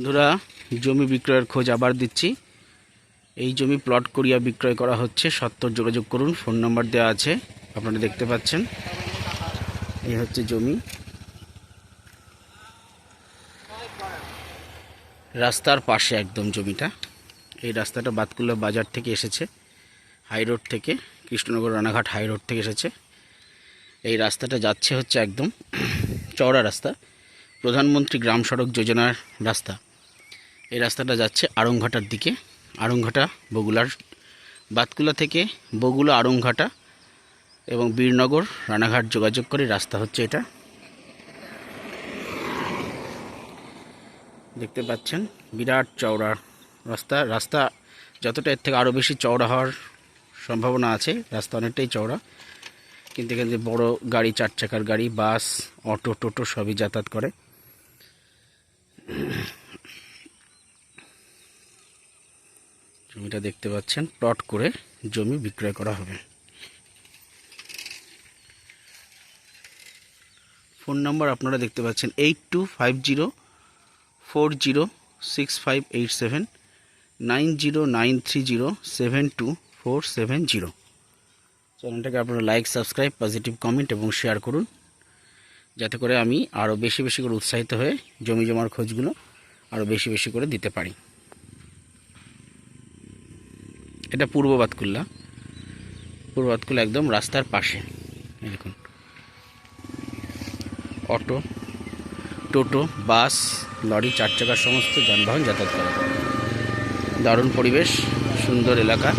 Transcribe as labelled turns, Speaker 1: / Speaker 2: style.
Speaker 1: বন্ধুরা, জমি বিক্রয়ের খোঁজ আবার দিচ্ছি। এই জমি প্লট করিয়া বিক্রয় করা হচ্ছে, সত্তর যোগাযোগ করুন ফোন নাম্বার দেওয়া আছে, আপনারা দেখতে পাচ্ছেন। এই হচ্ছে জমি। রাস্তার পাশে একদম জমিটা। এই রাস্তাটা বাতকুল্লা বাজার থেকে এসেছে হাই রোড থেকে, কৃষ্ণনগর রানাঘাট হাই রোড থেকে এসেছে। এই রাস্তাটা যাচ্ছে হচ্ছে একদম চওড়া রাস্তা, প্রধানমন্ত্রী গ্রাম সড়ক যোজনার রাস্তা। এই রাস্তাটা যাচ্ছে আড়ংঘাটার দিকে। আড়ংঘাটা, বগুলার বাতকুলা থেকে বগুলা, আড়ংঘাটা এবং বীরনগর রানাঘাট যোগাযোগ করে রাস্তা হচ্ছে এটা। দেখতে পাচ্ছেন, বিরাট চওড়া রাস্তা। রাস্তা যতটা এর থেকে আরও বেশি চওড়া হওয়ার সম্ভাবনা আছে, রাস্তা অনেকটাই চওড়া। কিন্তু এখানে বড় গাড়ি, চার চাকার গাড়ি, বাস, অটো, টোটো সবই যাতায়াত করে। জমিটা দেখতে পাচ্ছেন প্লট করে জমি বিক্রয় করা হবে। ফোন নাম্বার আপনারা দেখতে পাচ্ছেন, eight two five zero four zero six five eight seven, nine zero nine three zero seven two four seven zero. চ্যানেলটাকে আপনারা লাইক, সাবস্ক্রাইব পজিটিভ কমেন্ট এবং শেয়ার করুন, যাতে করে আমি আরও বেশি বেশি করে উৎসাহিত হয়ে জমি জমার খোঁজগুলো আরও বেশি বেশি করে দিতে পারি। এটা পূর্ব বাতকুল্লা। পূর্ব বাতকুল্লা একদম রাস্তার পাশে। দেখুন। অটো, টোটো, বাস, লরি, চার চাকার সমস্ত যানবাহন যাতায়াত করে। দারুণ পরিবেশ, সুন্দর এলাকা।